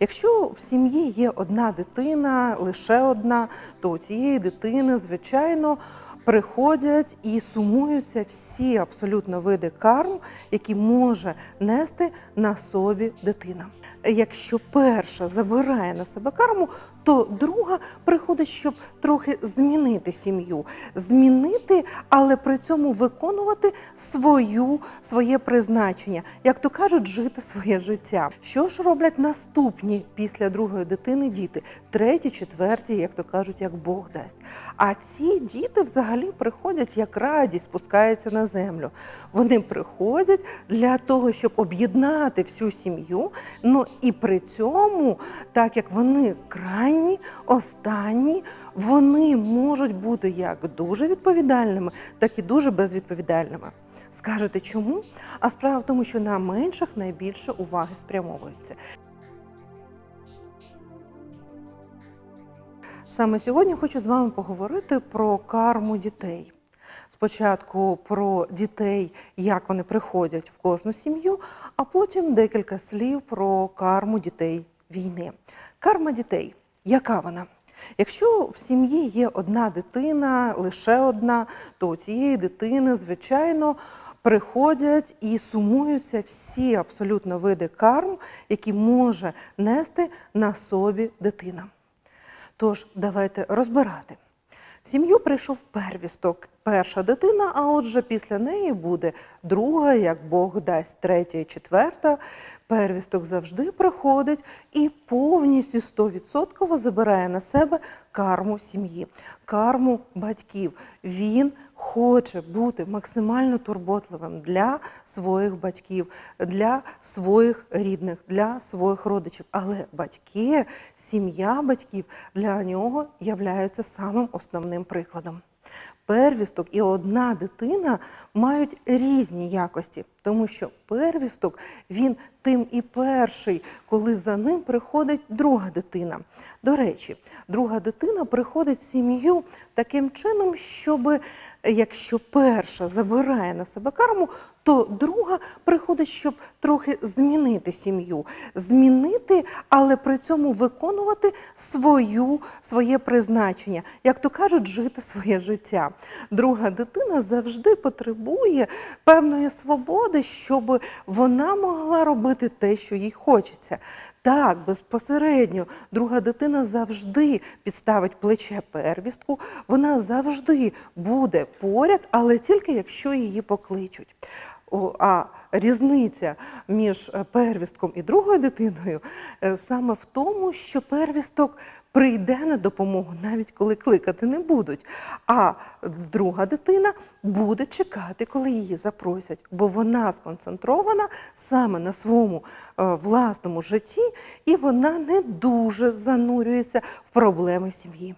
Якщо в сім'ї є одна дитина, лише одна, то у цієї дитини, звичайно, приходять і сумуються всі абсолютно види карм, які може нести на собі дитина. Якщо перша забирає на себе карму, то друга приходить, щоб трохи змінити сім'ю, змінити, але при цьому виконувати свою своє призначення, як то кажуть, жити своє життя. Що ж роблять наступні після другої дитини діти, треті, четверті, як то кажуть, як Бог дасть. А ці діти взагалі приходять як радість, спускаються на землю. Вони приходять для того, щоб об'єднати всю сім'ю. Ну і при цьому, так як вони крайні, останні, вони можуть бути як дуже відповідальними, так і дуже безвідповідальними. Скажете чому? А справа в тому, що на менших найбільше уваги спрямовується. Саме сьогодні хочу з вами поговорити про карму дітей. Спочатку про дітей, як вони приходять в кожну сім'ю, а потім декілька слів про карму дітей війни. Карма дітей, яка вона? Якщо в сім'ї є одна дитина, лише одна, то у цієї дитини, звичайно, приходять і сумуються всі абсолютно види карм, які може нести на собі дитина. Тож давайте розбирати. В сім'ю прийшов первісток, перша дитина, а отже, після неї буде друга, як Бог дасть, третя і четверта. Первісток завжди приходить і повністю 100% забирає на себе карму сім'ї, карму батьків. Він хоче бути максимально турботливим для своїх батьків, для своїх рідних, для своїх родичів. Але батьки, сім'я батьків для нього являються самим основним прикладом. Первісток і одна дитина мають різні якості, тому що первісток він тим і перший, коли за ним приходить друга дитина. До речі, друга дитина приходить в сім'ю таким чином, щоб якщо перша забирає на себе карму, то друга приходить, щоб трохи змінити сім'ю, змінити, але при цьому виконувати свою своє призначення, як то кажуть, жити своє життя. Друга дитина завжди потребує певної свободи, щоб вона могла робити те, що їй хочеться. Так, безпосередньо, друга дитина завжди підставить плече первістку, вона завжди буде поряд, але тільки якщо її покличуть. А різниця між е, первістком і другою дитиною е, саме в тому, що первісток прийде на допомогу, навіть коли кликати не будуть. А друга дитина буде чекати, коли її запросять, бо вона сконцентрована саме на своєму е, власному житті, і вона не дуже занурюється в проблеми сім'ї.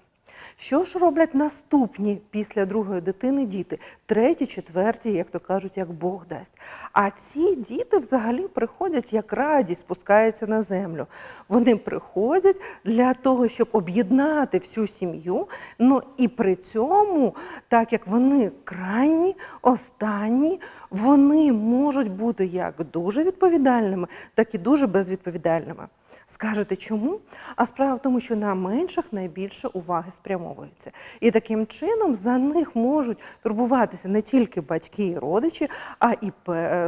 Що ж роблять наступні після другої дитини діти, треті, четверті, як то кажуть, як Бог дасть. А ці діти взагалі приходять як радість, спускаються на землю. Вони приходять для того, щоб об'єднати всю сім'ю. Ну і при цьому, так як вони крайні, останні, вони можуть бути як дуже відповідальними, так і дуже безвідповідальними. Скажете чому? А справа в тому, що на менших найбільше уваги спрямовується. І таким чином за них можуть турбуватися не тільки батьки і родичі, а і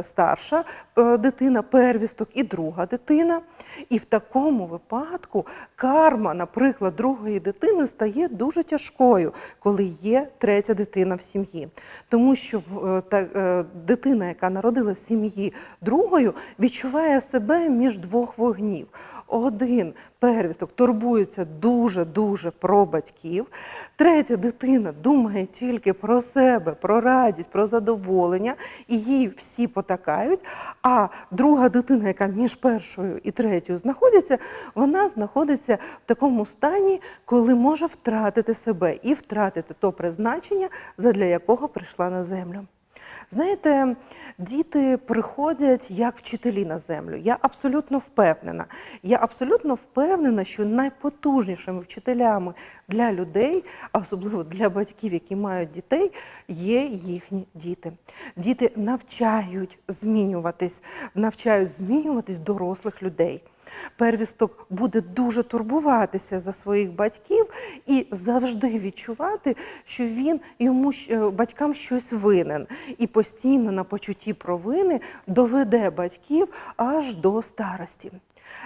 старша е, дитина, первісток, і друга дитина. І в такому випадку карма, наприклад, другої дитини стає дуже тяжкою, коли є третя дитина в сім'ї. Тому що е, та, е, дитина, яка народила в сім'ї другою, відчуває себе між двох вогнів. Один первісток турбується дуже-дуже про батьків. Третя дитина думає тільки про себе, про радість, про задоволення, і їй всі потакають. А друга дитина, яка між першою і третьою знаходиться, вона знаходиться в такому стані, коли може втратити себе і втратити то призначення, задля якого прийшла на землю. Знаєте, діти приходять як вчителі на землю. Я абсолютно впевнена. Я абсолютно впевнена, що найпотужнішими вчителями для людей, а особливо для батьків, які мають дітей, є їхні діти. Діти навчають змінюватись, навчають змінюватись дорослих людей. Первісток буде дуже турбуватися за своїх батьків і завжди відчувати, що він йому е, батькам щось винен, і постійно на почутті провини доведе батьків аж до старості.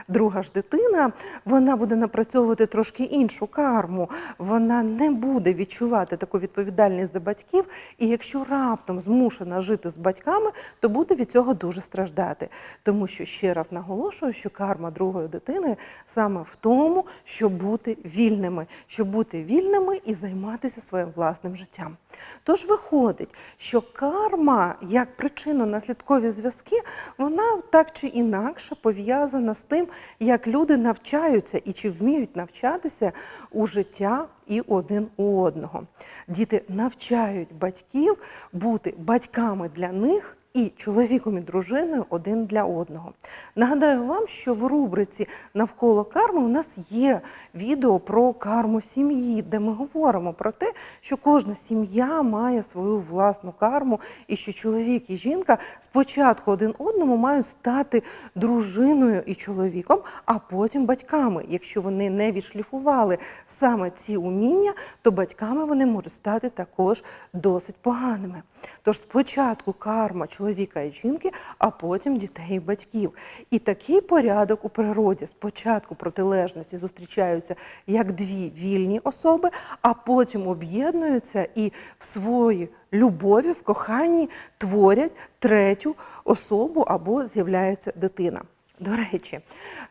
Друга ж дитина вона буде напрацьовувати трошки іншу карму. Вона не буде відчувати таку відповідальність за батьків, і якщо раптом змушена жити з батьками, то буде від цього дуже страждати. Тому що ще раз наголошую, що карма другої дитини саме в тому, щоб бути вільними, щоб бути вільними і займатися своїм власним життям. Тож виходить, що карма як причинно-наслідкові зв'язки, вона так чи інакше пов'язана з тим, як люди навчаються і чи вміють навчатися у життя і один у одного. Діти навчають батьків бути батьками для них. І чоловіком і дружиною один для одного. Нагадаю вам, що в рубриці навколо карми у нас є відео про карму сім'ї, де ми говоримо про те, що кожна сім'я має свою власну карму, і що чоловік і жінка спочатку один одному мають стати дружиною і чоловіком, а потім батьками. Якщо вони не відшліфували саме ці уміння, то батьками вони можуть стати також досить поганими. Тож спочатку карма чоловіка і жінки, а потім дітей і батьків. І такий порядок у природі спочатку протилежності зустрічаються як дві вільні особи, а потім об'єднуються і в своїй любові, в коханні творять третю особу або з'являється дитина. До речі,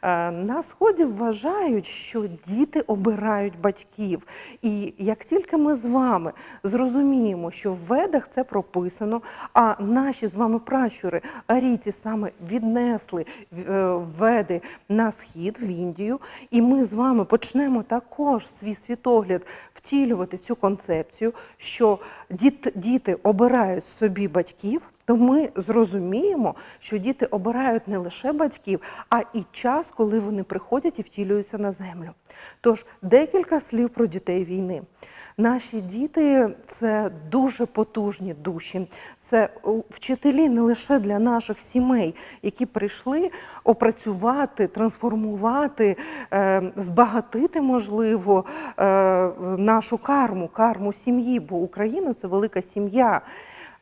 е, на сході вважають, що діти обирають батьків. І як тільки ми з вами зрозуміємо, що в ведах це прописано, а наші з вами пращури арійці саме віднесли е, веди на схід в Індію, і ми з вами почнемо також свій світогляд втілювати цю концепцію, що діти обирають собі батьків то ми зрозуміємо, що діти обирають не лише батьків, а і час, коли вони приходять і втілюються на землю. Тож декілька слів про дітей війни. Наші діти це дуже потужні душі. Це вчителі не лише для наших сімей, які прийшли опрацювати, трансформувати, е, збагатити, можливо, е, нашу карму, карму сім'ї, бо Україна це велика сім'я.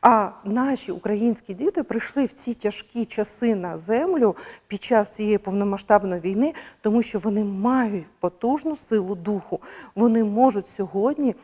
А наші українські діти прийшли в ці тяжкі часи на землю під час цієї повномасштабної війни, тому що вони мають потужну силу духу. Вони можуть сьогодні.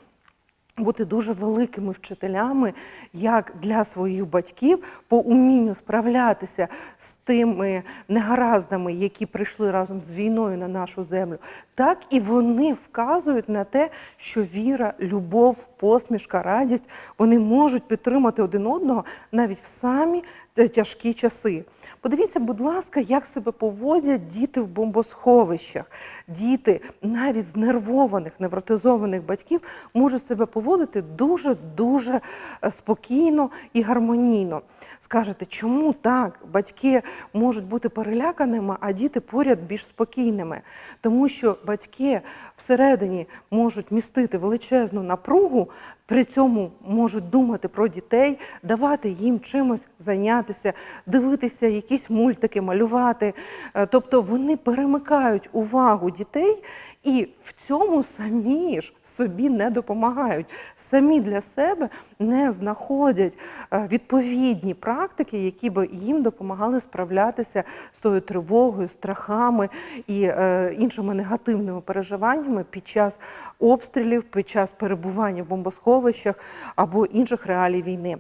Бути дуже великими вчителями, як для своїх батьків, по умінню справлятися з тими негараздами, які прийшли разом з війною на нашу землю, так і вони вказують на те, що віра, любов, посмішка, радість вони можуть підтримати один одного навіть в самі тяжкі часи. Подивіться, будь ласка, як себе поводять діти в бомбосховищах. Діти навіть знервованих, невротизованих батьків можуть себе поводити дуже дуже е, спокійно і гармонійно. Скажете, чому так? Батьки можуть бути переляканими, а діти поряд більш спокійними. Тому що батьки всередині можуть містити величезну напругу, при цьому можуть думати про дітей, давати їм чимось зайнятися, дивитися якісь мультики, малювати. Е, Тобто вони перемикають увагу дітей і в цьому самі ж собі не допомагають. Самі для себе не знаходять е, відповідні практики, які би їм допомагали справлятися з тою тривогою, страхами і е, іншими негативними переживаннями під час обстрілів, під час перебування в бомбосховищах або інших реалій війни.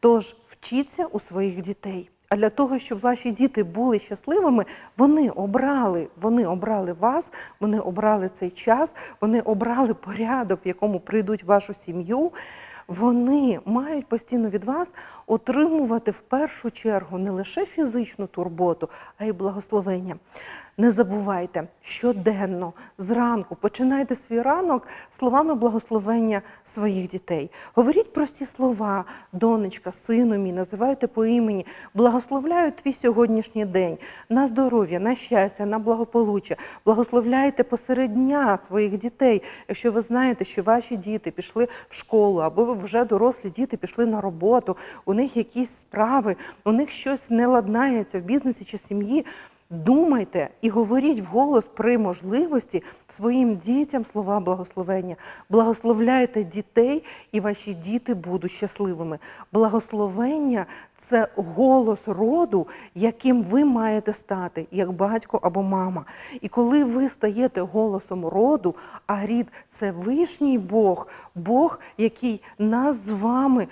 Тож вчіться у своїх дітей. А для того, щоб ваші діти були щасливими, вони обрали, вони обрали вас, вони обрали цей час, вони обрали порядок, в якому прийдуть вашу сім'ю. Вони мають постійно від вас отримувати в першу чергу не лише фізичну турботу, а й благословення. Не забувайте щоденно зранку починайте свій ранок словами благословення своїх дітей. Говоріть прості слова, донечка, сину мій, називайте по імені, благословляю твій сьогоднішній день на здоров'я, на щастя, на благополуччя. Благословляйте посеред дня своїх дітей. Якщо ви знаєте, що ваші діти пішли в школу, або ви вже дорослі діти пішли на роботу, у них якісь справи, у них щось не ладнається в бізнесі чи сім'ї. Думайте і говоріть вголос при можливості своїм дітям слова благословення. Благословляйте дітей, і ваші діти будуть щасливими. Благословення це голос роду, яким ви маєте стати, як батько або мама. І коли ви стаєте голосом роду, а рід це вишній Бог, Бог, який нас з вами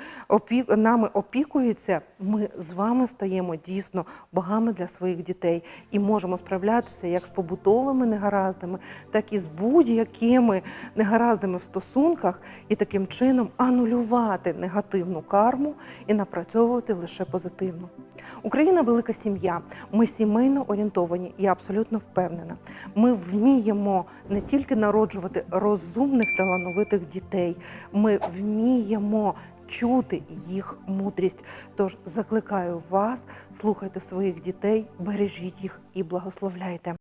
нами опікується, ми з вами стаємо дійсно богами для своїх дітей і можемо справлятися як з побутовими негараздами, так і з будь-якими негараздами в стосунках, і таким чином анулювати негативну карму і напрацьовувати лише позитивну. Україна велика сім'я. Ми сімейно орієнтовані. Я абсолютно впевнена. Ми вміємо не тільки народжувати розумних талановитих дітей, ми вміємо чути їх мудрість. Тож закликаю вас, слухайте своїх дітей, бережіть їх і благословляйте.